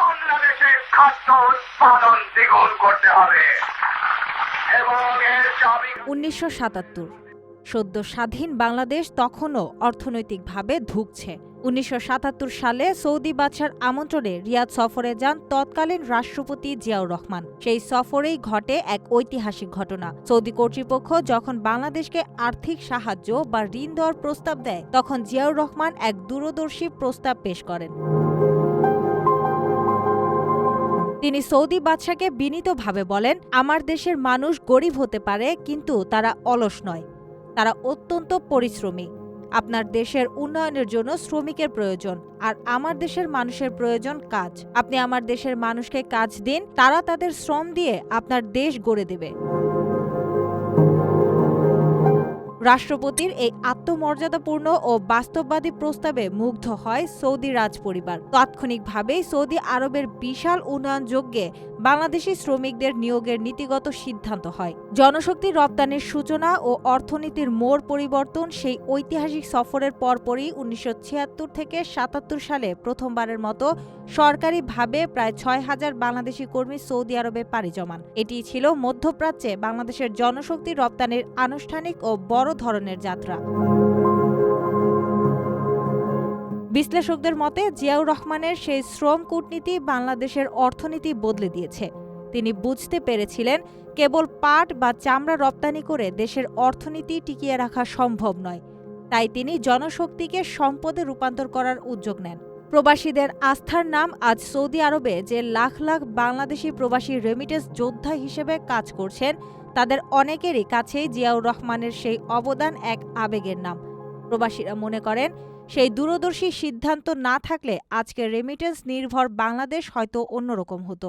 বাংলাদেশের খাদ্য উৎপাদন দ্বিগুণ করতে হবে। উনিশশো সাতাত্তর। সদ্য স্বাধীন বাংলাদেশ তখনও অর্থনৈতিকভাবে ধুঁকছে। উনিশশো সাতাত্তর সালে সৌদি বাদশার আমন্ত্রণে রিয়াদ সফরে যান তৎকালীন রাষ্ট্রপতি জিয়াউর রহমান। সেই সফরেই ঘটে এক ঐতিহাসিক ঘটনা। সৌদি কর্তৃপক্ষ যখন বাংলাদেশকে আর্থিক সাহায্য বা ঋণ দেওয়ার প্রস্তাব দেয়, তখন জিয়াউর রহমান এক দূরদর্শী প্রস্তাব পেশ করেন। তিনি সৌদি বাদশাকে বিনীতভাবে বলেন, আমার দেশের মানুষ গরিব হতে পারে, কিন্তু তারা অলস নয়। তারা অত্যন্ত পরিশ্রমী। আপনার দেশের উন্নয়নের জন্য শ্রমিকের প্রয়োজন, আর আমার দেশের মানুষের প্রয়োজন কাজ। আপনি আমার দেশের মানুষকে কাজ দিন, তারা তাদের শ্রম দিয়ে আপনার দেশ গড়ে দেবে। রাষ্ট্রপতির এই আত্মমর্যাদাপূর্ণ ও বাস্তববাদী প্রস্তাবে মুগ্ধ হয় সৌদি রাজ পরিবার তাৎক্ষণিকভাবেই সৌদি আরবের বিশাল উন্নয়ন বাংলাদেশি শ্রমিকদের নিয়োগের নীতিগত সিদ্ধান্ত হয়। জনশক্তি রপ্তানির সূচনা ও অর্থনীতির মোড় পরিবর্তন সেই ঐতিহাসিক সফরের পরপরই উনিশশো ছিয়াত্তর থেকে সাতাত্তর সালে প্রথমবারের মতো সরকারিভাবে প্রায় ছয় হাজার বাংলাদেশি কর্মী সৌদি আরবে পাড়ি জমান। এটি ছিল মধ্যপ্রাচ্যে বাংলাদেশের জনশক্তি রপ্তানির আনুষ্ঠানিক ও বড় ধরনের যাত্রা। বিশ্লেষকদের মতে, জিয়াউর রহমানের সেই শ্রম কূটনীতি বাংলাদেশের অর্থনীতি বদলে দিয়েছে। তিনি বুঝতে পেরেছিলেন, কেবল পাট বা চামড়া রপ্তানি করে দেশের অর্থনীতি টিকিয়ে রাখা সম্ভব নয়। তাই তিনি জনশক্তিকে সম্পদে রূপান্তর করার উদ্যোগ নেন। প্রবাসীদের আস্থার নাম আজ সৌদি আরবে যে লাখ লাখ বাংলাদেশি প্রবাসী রেমিটেন্স যোদ্ধা হিসেবে কাজ করছেন, তাদের অনেকেরই কাছেই জিয়াউর রহমানের সেই অবদান এক আবেগের নাম। প্রবাসীরা মনে করেন, সেই দূরদর্শী সিদ্ধান্ত না থাকলে আজকের রেমিটেন্স নির্ভর বাংলাদেশ হয়তো অন্যরকম হতো।